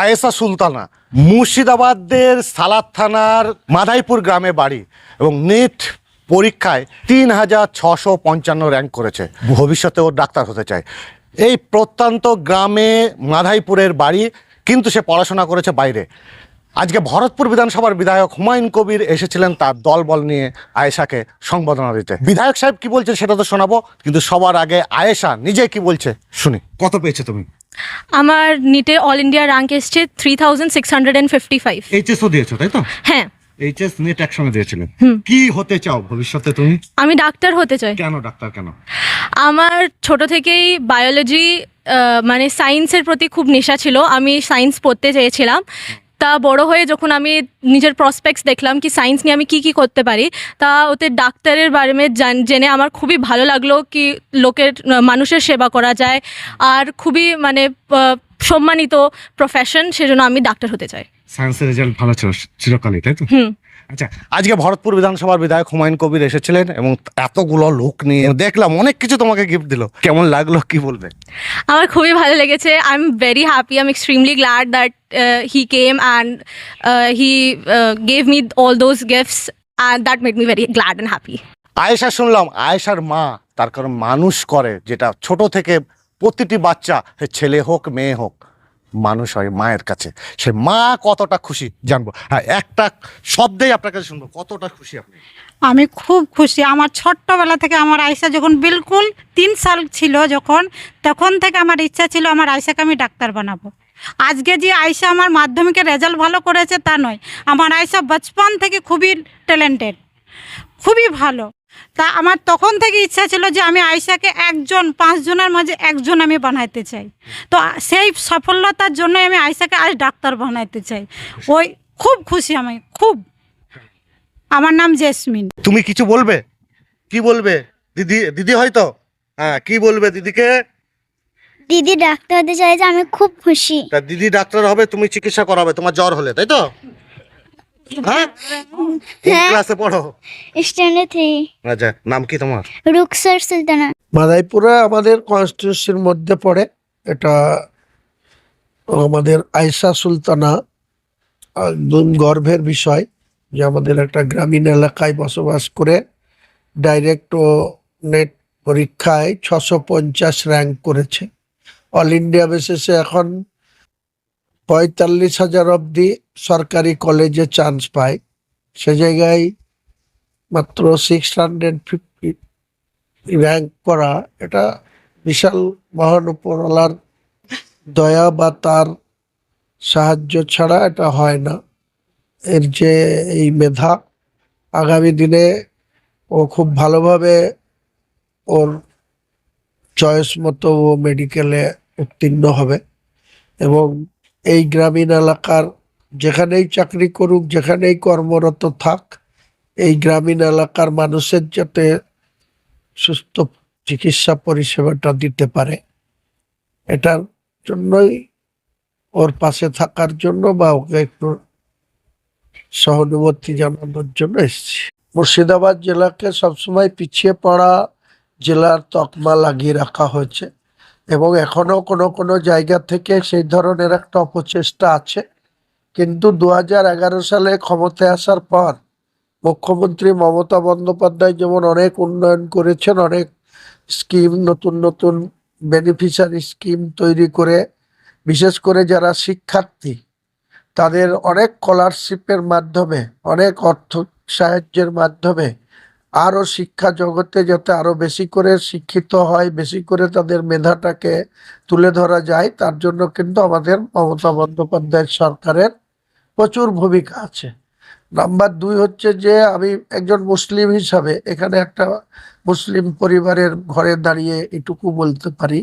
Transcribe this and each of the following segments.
আয়েসা সুলতানা, মুর্শিদাবাদের সালাদ থানার মাধাইপুর গ্রামে বাড়ি এবং নেট পরীক্ষায় তিন হাজার ছশো পঞ্চান্ন র্যাঙ্ক করেছে। ভবিষ্যতে ওর ডাক্তার হতে চায়। এই প্রত্যন্ত গ্রামে মাধাইপুরের বাড়ি, কিন্তু সে পড়াশোনা করেছে বাইরে। আজকে ভরতপুর বিধানসভার বিধায়ক হুমায়ুন কবির এসেছিলেন তার দলবল নিয়ে আয়েশাকে সংবর্ধনা দিতে। বিধায়ক সাহেব কি বলছে সেটা তো শোনাবো, কিন্তু সবার আগে আয়েশা নিজে কি বলছে শুনি। কত পেয়েছে তুমি? আমার নিটে অল ইন্ডিয়া র্যাঙ্ক এসছে three thousand six hundred and fifty five HSO দিয়েছ তাই তো? হ্যাঁ। এইচএস নেট একসঙ্গে দিয়েছিলে। কি হতে চাও ভবিষ্যতে তুমি? আমি ডাক্তার হতে চাই। কেন ডাক্তার কেন? আমার ছোট থেকেই বায়োলজি মানে সায়েন্সের প্রতি খুব নেশা ছিল। আমি সায়েন্স পড়তে চেয়েছিলাম। তা বড় হয়ে যখন আমি নিজের প্রসপেক্টস দেখলাম কি সায়েন্স নিয়ে আমি কি কি করতে পারি তা ওতে ডাক্তারের বারে মে জেনে আমার খুবই ভালো লাগল কি লোকের মানুষের সেবা করা যায় আর খুবই মানে সম্মানিত প্রফেশন সেজন্য আমি ডাক্তার হতে চাই। সায়েন্সের রেজাল্ট ভালো ছিল চিরকালই তাই তো? হুম। আচ্ছা আজকে ভরতপুর বিধানসভার বিধায়ক হুমায়ুন কবির এসেছিলেন এবং এতগুলো লোক নিয়ে দেখলাম অনেক কিছু তোমাকে গিফট দিল। কেমন লাগল কি বলবে? আমার খুবই ভালো লেগেছে I am very happy I am extremely glad that he came and he gave me all those gifts and that made me very glad and happy Ayesha শুনলাম আয়েশার মা তার কারণ মানুষ করে যেটা ছোট থেকে প্রতিটি বাচ্চা ছেলে হোক মেয়ে হোক মানুষ হয় মায়ের কাছে। সে মা কতটা খুশি জানব। হ্যাঁ একটা শব্দেই আপনার কাছে শুনব কতটা খুশি আপনি? আমি খুব খুশি। আমার ছোট্টবেলা থেকে আমার আয়সা যখন বিলকুল তিন সাল ছিল যখন তখন থেকে আমার ইচ্ছা ছিল আমার আয়সাকে আমি ডাক্তার বানাবো। আজকে যে আয়সা আমার মাধ্যমিকের রেজাল্ট ভালো করেছে তা নয়, আমার আয়সা বচপন থেকে খুবই ট্যালেন্টেড খুবই ভালো। তা আমার তখন থেকে ইচ্ছা ছিল যে আমি আয়সাকে একজন, পাঁচজনের মাঝে একজন আমি বানাইতে চাই। তো সেই সফলতার জন্যই আমি আয়সাকে আজ ডাক্তার বানাইতে চাই। ওই খুব খুশি আমি, খুব। আমার নাম জেসমিন। তুমি কিছু বলবে? কি বলবে? দিদি দিদি হয়তো? হ্যাঁ কি বলবে দিদিকে? দিদি ডাক্তার হতে চাইছে আমি খুব খুশি। তা দিদি ডাক্তার হবে তুমি চিকিৎসা করাবে তোমার জ্বর হলে তাই তো? হ্যাঁ? হ্যাঁ। ক্লাসে পড়ো? আচ্ছা নাম কি তোমার? রুকসার সুলতানা। মাদাইপুরে আমাদের কনস্টিটিউশনের মধ্যে পড়ে এটা আমাদের আয়সা সুলতানা একদম গর্বের বিষয় যে আমাদের একটা গ্রামীণ এলাকায় বসবাস করে ডাইরেক্ট ও নেট পরীক্ষায় ছশো পঞ্চাশ র্যাঙ্ক করেছে। অল ইন্ডিয়া বেসিসে এখন পঁয়তাল্লিশ হাজার অবধি সরকারি কলেজে চান্স পায়। সে জায়গায় মাত্র সিক্স হান্ড্রেড ফিফটি র্যাঙ্ক করা এটা বিশাল মহান উপরওয়ালার দয়া বা তার সাহায্য ছাড়া এটা হয় না। এর যে এই মেধা আগামী দিনে ও খুব ভালোভাবে ওর চয়েস মতো ও মেডিকেলে উত্তীর্ণ হবে। এবং এই গ্রামীণ এলাকার যেখানেই চাকরি করুক, যেখানেই কর্মরত থাক, এই গ্রামীণ এলাকার মানুষের যাতে সুস্থ চিকিৎসা পরিষেবাটা দিতে পারে, এটার জন্যই ওর পাশে থাকার জন্য বা ওকে একটু সহানুভূতি জানানোর জন্য এসেছি। মুর্শিদাবাদ জেলাকে সবসময় পিছিয়ে পড়া জেলার তকমা লাগিয়ে রাখা হয়েছে এবং এখনও কোনো কোনো জায়গা থেকে সেই ধরনের একটা অপচেষ্টা আছে। কিন্তু দু সালে ক্ষমতায় আসার পর মুখ্যমন্ত্রী মমতা বন্দ্যোপাধ্যায় যেমন অনেক উন্নয়ন করেছেন, অনেক স্কিম, নতুন নতুন বেনিফিশিয়ারি স্কিম তৈরি করে, বিশেষ করে যারা শিক্ষার্থী, তাদের অনেক স্কলারশিপের মাধ্যমে, অনেক অর্থ সাহায্যের মাধ্যমে আরও শিক্ষা জগতে যাতে আরও বেশি করে শিক্ষিত হয়, বেশি করে তাদের মেধাটাকে তুলে ধরা যায়, তার জন্য কিন্তু আমাদের মমতা বন্দ্যোপাধ্যায় সরকারের প্রচুর ভূমিকা আছে। নাম্বার দুই হচ্ছে যে, আমি একজন মুসলিম হিসাবে, এখানে একটা মুসলিম পরিবারের ঘরে দাঁড়িয়ে এটুকু বলতে পারি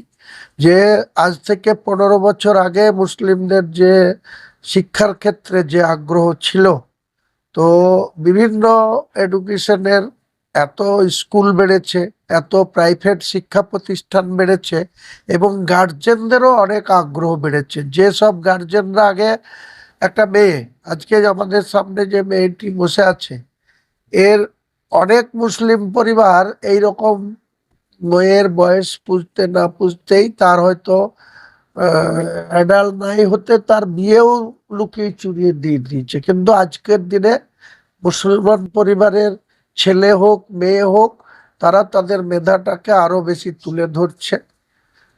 যে, আজ থেকে পনেরো বছর আগে মুসলিমদের যে শিক্ষার ক্ষেত্রে যে আগ্রহ ছিল, তো বিভিন্ন এডুকেশনের এত স্কুল বেড়েছে, এত প্রাইভেট শিক্ষা প্রতিষ্ঠান বেড়েছে এবং গার্জেনদেরও অনেক আগ্রহ বেড়েছে। যেসব গার্জেনরা আগে একটা মেয়ে, আজকে আমাদের সামনে যে মেয়েটি বসে আছে, এর অনেক মুসলিম পরিবার এই রকম মেয়ের বয়স পুষতে না পুষতেই তার হয়তো অ্যাডাল নাই হতে তার বিয়েও লুকিয়ে চুরিয়ে দিয়ে দিয়েছে। কিন্তু আজকের দিনে মুসলমান পরিবারের ছেলে হোক, মেয়ে হোক, তারা তাদের মেধাটাকে আরও বেশি তুলে ধরছে।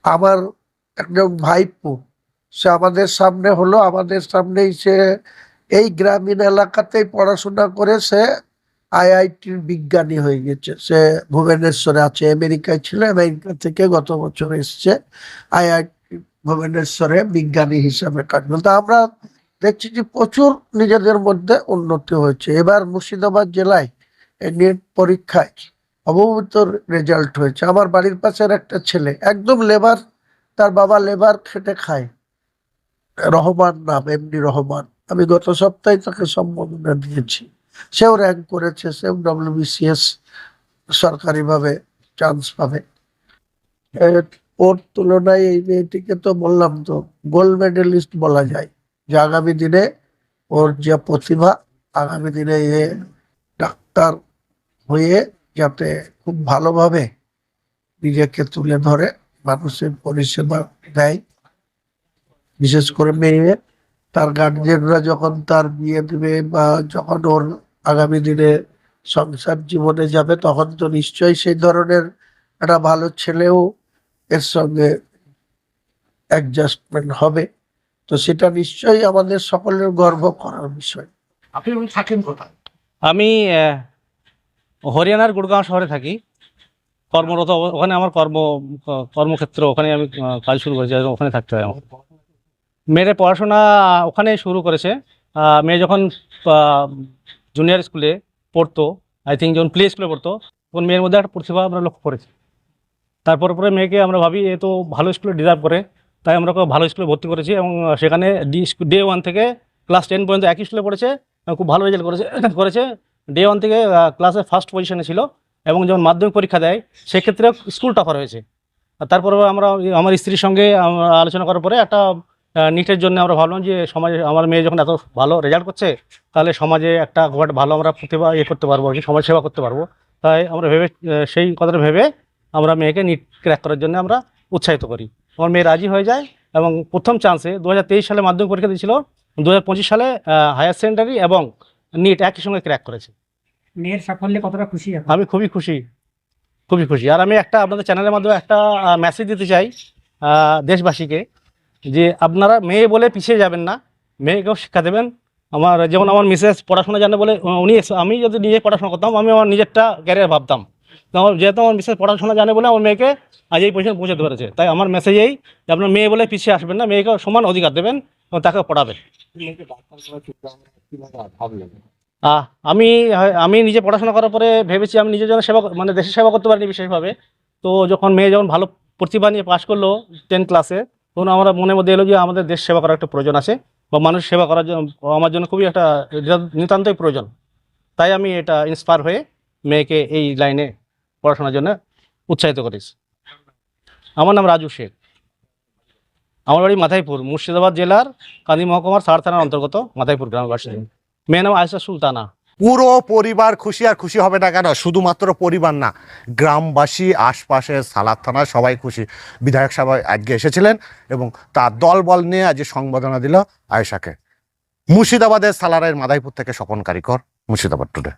আমার একজন ভাইপো, সে আমাদের সামনে হলো, আমাদের সামনেই সে এই গ্রামীণ এলাকাতেই পড়াশোনা করে সে আইআইটির বিজ্ঞানী হয়ে গেছে। সে ভুবনেশ্বরে আছে, আমেরিকায় ছিল, আমেরিকা থেকে গত বছর এসছে, আইআইটি ভুবনেশ্বরে বিজ্ঞানী হিসাবে কাজ করতে আমরা দেখছি যে প্রচুর নিজেদের মধ্যে উন্নতি হয়েছে। এবার মুর্শিদাবাদ জেলায় নেট পরীক্ষায় অবমিত রেজাল্ট হয়েছে। আমার বাড়ির পাশের একটা ছেলে, একদম লেবার, তার বাবা লেবার খেটে খায়। রহমান নাম এমনি রহমান। আমি গত সপ্তাহে তাকে সম্বোধনা দিয়েছি। সেও র্যাঙ্ক করেছে, সেও ডব্লিউবিসিএস সরকারিভাবে চান্স পাবে। ওর তুলনায় এই মেয়েটিকে তো বললাম তো, গোল্ড মেডেলিস্ট বলা যায়। যে আগামী দিনে ওর যে প্রতিভা, আগামী দিনে এ ডাক্তার হয়ে যাতে খুব ভালোভাবে নিজেকে তুলে ধরে মানুষের পরিষেবা দেয়। বিশেষ করে মেয়ে তার গার্জেনরা যখন তার বিয়ে দেবে বা যখন ওর আগামী দিনে সংসার জীবনে যাবে তখন তো নিশ্চয়ই সেই ধরনের একটা ভালো ছেলেও এর সঙ্গে অ্যাডজাস্টমেন্ট হবে। তো সেটা নিশ্চয়ই আমাদের সকলের গর্ব করার বিষয়। আপনি থাকেন কোথায়? আমি হরিয়ানার গুড়গাঁও শহরে থাকি। কর্মরত ওখানে আমার কর্ম, কর্মক্ষেত্র ওখানে আমি কাজ শুরু করেছি ওখানে থাকতে হয় আমার। মেয়ের পড়াশোনা ওখানে শুরু করেছে। মেয়ে যখন জুনিয়র স্কুলে পড়তো আই থিঙ্ক যখন প্লে স্কুলে পড়তো, তখন মেয়ের মধ্যে একটা প্রতিভা আমরা লক্ষ্য করেছি। তারপর পরে মেয়েকে আমরা ভাবি, এ তো ভালো স্কুলে ডিজার্ভ করে, তাই আমরা ওকে ভালো স্কুলে ভর্তি করেছি এবং সেখানে ডি ওয়ান থেকে ক্লাস টেন পর্যন্ত একই স্কুলে পড়েছে খুব ভালো রেজাল্ট করেছে করেছে। ডে ওয়ান থেকে ক্লাসে ফার্স্ট পজিশনে ছিল এবং যখন মাধ্যমিক পরীক্ষা দেয় সেক্ষেত্রে স্কুল টপার হয়েছে। তারপরে আমরা আমার স্ত্রীর সঙ্গে আলোচনা করার পরে একটা নিটের জন্য আমরা ভাবলাম যে সমাজে, আমার মেয়ে যখন এত ভালো রেজাল্ট করছে, তাহলে সমাজে একটা একটা ভালো আমরা প্রতিভা ইয়ে করতে পারব আর সমাজ সেবা করতে পারব। তাই আমরা ভেবে সেই কথাটা ভেবে আমরা মেয়েকে নিট ক্র্যাক করার জন্য আমরা উৎসাহিত করি। আমার মেয়ে রাজি হয়ে যায় এবং প্রথম চান্সে দু হাজার তেইশ সালে মাধ্যমিক পরীক্ষা দিয়েছিল। দু সালে হায়ার সেকেন্ডারি এবং নিট একই সঙ্গে ক্র্যাক করেছে। মেয়ের সাফল্যে কতটা খুশি এখন? আমি খুবই খুশি খুবই খুশি। আর আমি একটা আপনাদের চ্যানেলের মাধ্যমে একটা মেসেজ দিতে চাই আহ, দেশবাসীকে যে আপনারা মেয়ে বলে পিছিয়ে যাবেন না মেয়েকেও শিক্ষা দেবেন। আমার যেমন আমার মিসেস পড়াশোনা জানে বলে উনি উনি এস- আমি যদি নিজে পড়াশোনা করতাম আমি আমার নিজেরটা ক্যারিয়ার ভাবতাম। তো আমার যেহেতু আমার মিসেস পড়াশোনা জানে বলে আমার মেয়েকে আজ এই পজিশনে পৌঁছাতে পেরেছে। তাই আমার মেসেজ এই যে আপনার মেয়ে বলে পিছিয়ে আসবেন না মেয়েকে সমান অধিকার দেবেন। তাকে পড়াবেন আমি আমি নিজে পড়াশোনা করার পরে ভেবেছি আমি নিজের জন্য সেবা মানে দেশের সেবা করতে পারিনি বিশেষভাবে। তো যখন মেয়ে যখন ভালো প্রতিভা নিয়ে পাশ করল টেন ক্লাসে তখন আমার মনের মধ্যে এলো যে আমাদের দেশ সেবা করার একটা প্রয়োজন আছে বা মানুষ সেবা করার জন্য, আমার জন্য খুবই একটা নিতান্তই প্রয়োজন। তাই আমি এটা ইন্সপায়ার হয়ে মেয়েকে এই লাইনে পড়াশোনার জন্য উৎসাহিত করেছি। আমার নাম রাজু শেখ। আমার বাড়ি মাথাইপুর, মুর্শিদাবাদ জেলার কান্দি মহকুমার সার থানার অন্তর্গত মাথাইপুর গ্রামের বাসিন্দা মেয়ের নাম আয়সা সুলতানা। পুরো পরিবার খুশি আর খুশি হবে না কেন? শুধুমাত্র পরিবার না, গ্রামবাসী আশপাশের সালাদ থানা সবাই খুশি। বিধায়ক সবাই আজকে এসেছিলেন এবং তার দল বল নিয়ে আজ সংবর্ধনা দিল আয়েশাকে। মুর্শিদাবাদের সালারের মাদাইপুর থেকে স্বপন কারিকর, মুর্শিদাবাদ টুডে